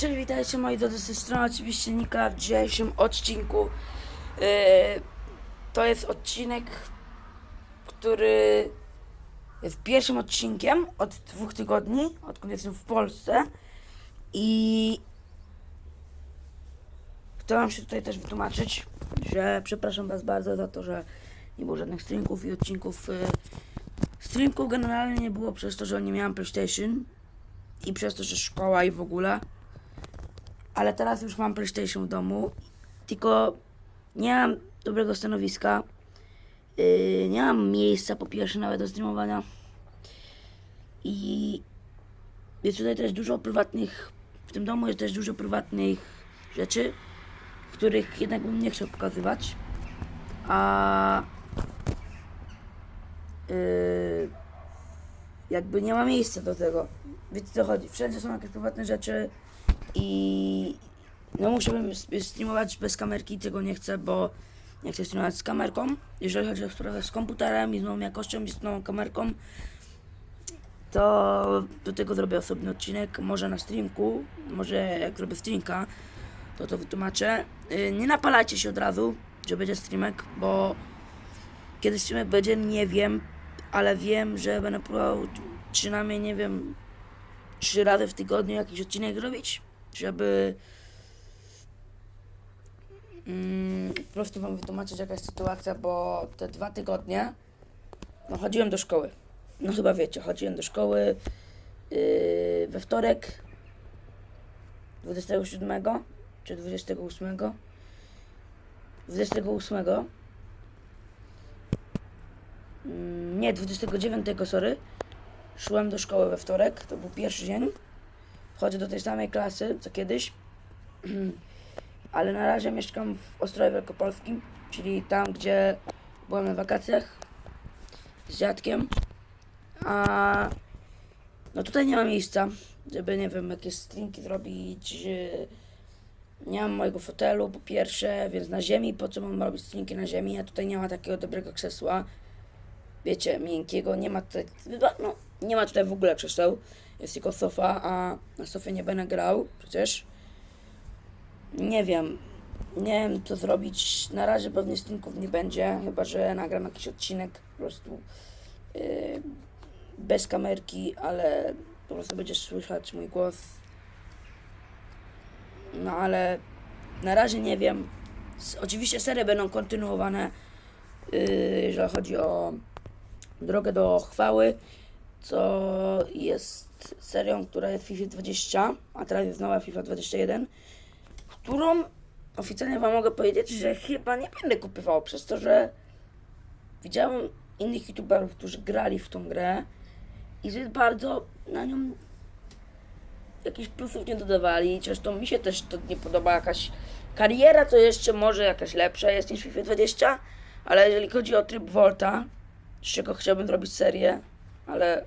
Cześć, witajcie moi drodzy, z tej strony oczywiście Nika w dzisiejszym odcinku. Yy, to jest odcinek, który jest pierwszym odcinkiem od dwóch tygodni, odkąd jestem w Polsce. I chcę wam się tutaj też wytłumaczyć, że przepraszam was bardzo za to, że nie było żadnych streamków i odcinków. Yy, streamków generalnie nie było przez to, że nie miałam PlayStation i przez to, że szkoła i w ogóle. Ale teraz już mam PlayStation w domu, tylko nie mam dobrego stanowiska. Yy, nie mam miejsca po pierwsze nawet do streamowania. I jest tutaj też dużo prywatnych, w tym domu jest też dużo prywatnych rzeczy, których jednak bym nie chciał pokazywać. A yy, jakby nie ma miejsca do tego. Wiecie co chodzi? Wszędzie są jakieś prywatne rzeczy i no musiałbym streamować bez kamerki, tego nie chcę, bo nie chcę streamować z kamerką. Jeżeli chodzi o sprawę z komputerem i z nową jakością i z nową kamerką, to do tego zrobię osobny odcinek, może na streamku, może jak zrobię streamka, to to wytłumaczę. Yy, Nie napalajcie się od razu, że będzie streamek, bo kiedy streamek będzie, nie wiem, ale wiem, że będę próbował przynajmniej, nie wiem, trzy razy w tygodniu jakiś odcinek robić, żeby mm, po prostu wam wytłumaczyć jaka jest sytuacja, bo te dwa tygodnie no chodziłem do szkoły. No chyba wiecie, chodziłem do szkoły yy, we wtorek 27 czy 28 28 mm, nie, 29, sorry Szłem do szkoły we wtorek, to był pierwszy dzień. Wchodzę do tej samej klasy co kiedyś, ale na razie mieszkam w Ostrowie Wielkopolskim, czyli tam, gdzie byłem na wakacjach z dziadkiem. A no tutaj nie ma miejsca, żeby nie wiem, jakieś strinki zrobić. yy, Nie mam mojego fotelu po pierwsze, więc na ziemi, po co mam robić strinki na ziemi? A tutaj nie ma takiego dobrego krzesła wiecie, miękkiego, nie ma tutaj, no, nie ma tutaj w ogóle krzeseł, jest tylko sofa, a na sofie nie będę grał przecież. Nie wiem, nie wiem co zrobić, na razie pewnie stinków nie będzie, chyba że nagram jakiś odcinek po prostu yy, bez kamerki, ale po prostu będziesz słyszeć mój głos. No ale na razie nie wiem. Oczywiście serie będą kontynuowane, yy, jeżeli chodzi o Drogę do chwały, co jest serią, która jest FIFA 20, a teraz jest nowa FIFA 21, którą oficjalnie Wam mogę powiedzieć, że chyba nie będę kupywał przez to, że widziałem innych youtuberów, którzy grali w tą grę i zbyt bardzo na nią jakichś plusów nie dodawali. Zresztą mi się też to nie podoba jakaś kariera, to jeszcze może jakaś lepsza jest niż FIFA 20, ale jeżeli chodzi o tryb Volta, z czego chciałbym zrobić serię, ale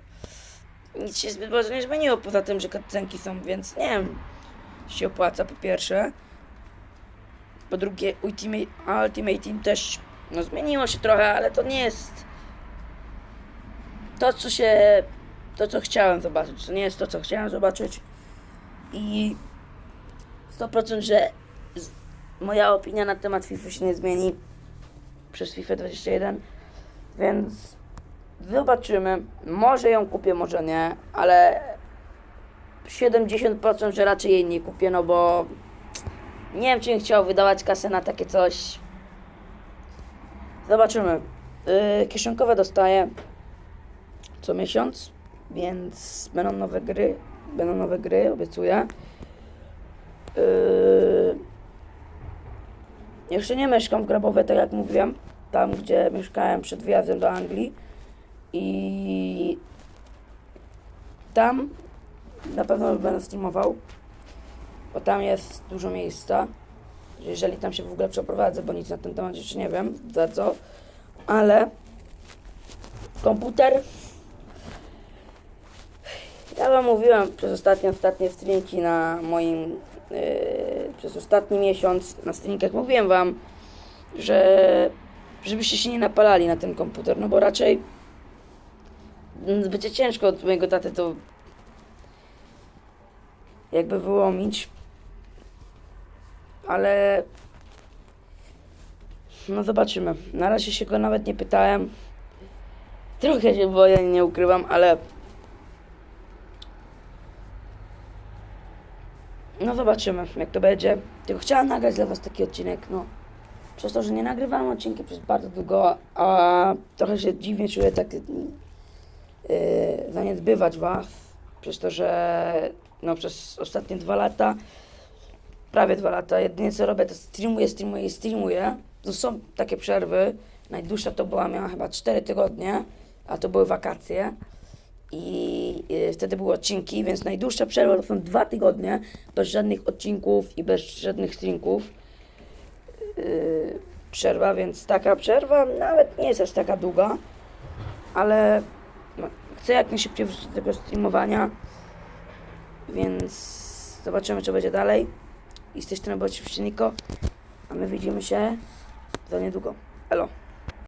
nic się zbyt bardzo nie zmieniło, poza tym, że cutscenki są, więc nie wiem, się opłaca po pierwsze. Po drugie, Ultimate, Ultimate Team też no, zmieniło się trochę, ale to nie jest to, co się, to, co chciałem zobaczyć. To nie jest to, co chciałem zobaczyć. I 100% że moja opinia na temat FIFA się nie zmieni przez FIFA 21. Więc zobaczymy. Może ją kupię, może nie, ale 70% że raczej jej nie kupię, no bo nie wiem, czy bym chciał wydawać kasę na takie coś. Zobaczymy. Yy, kieszonkowe dostaję co miesiąc, więc będą nowe gry. Będą nowe gry, obiecuję. Yy, jeszcze nie mieszkam w Grabowie, tak jak mówiłem. Tam, gdzie mieszkałem przed wyjazdem do Anglii. I tam na pewno będę streamował, bo tam jest dużo miejsca. Jeżeli tam się w ogóle przeprowadzę, bo nic na ten temat jeszcze nie wiem za co, ale komputer. Ja wam mówiłem przez ostatnie, ostatnie streamki na moim, yy, przez ostatni miesiąc na streamkach mówiłem wam, że żebyście się nie napalali na ten komputer, no bo raczej będzie ciężko od mojego taty to jakby wyłomić, ale no zobaczymy. Na razie się go nawet nie pytałem. Trochę się boję, nie ukrywam, ale no zobaczymy, jak to będzie. Tylko chciałem nagrać dla was taki odcinek, no. Przez to, że nie nagrywałem odcinki przez bardzo długo, a trochę się dziwnie czuję tak zaniedbywać was. Przez to, że no przez ostatnie dwa lata prawie dwa lata. Jedynie co robię, to streamuję, streamuję i streamuję. No są takie przerwy. Najdłuższa to była, miała chyba 4 tygodnie, a to były wakacje. I y, wtedy były odcinki, więc najdłuższa przerwa to są dwa tygodnie, bez żadnych odcinków i bez żadnych streamków. Yy, przerwa, więc taka przerwa nawet nie jest aż taka długa, ale no, chcę jak najszybciej wrócić do tego streamowania, więc zobaczymy, co będzie dalej. I z tej strony oczywiście Niko, a my widzimy się za niedługo. Elo.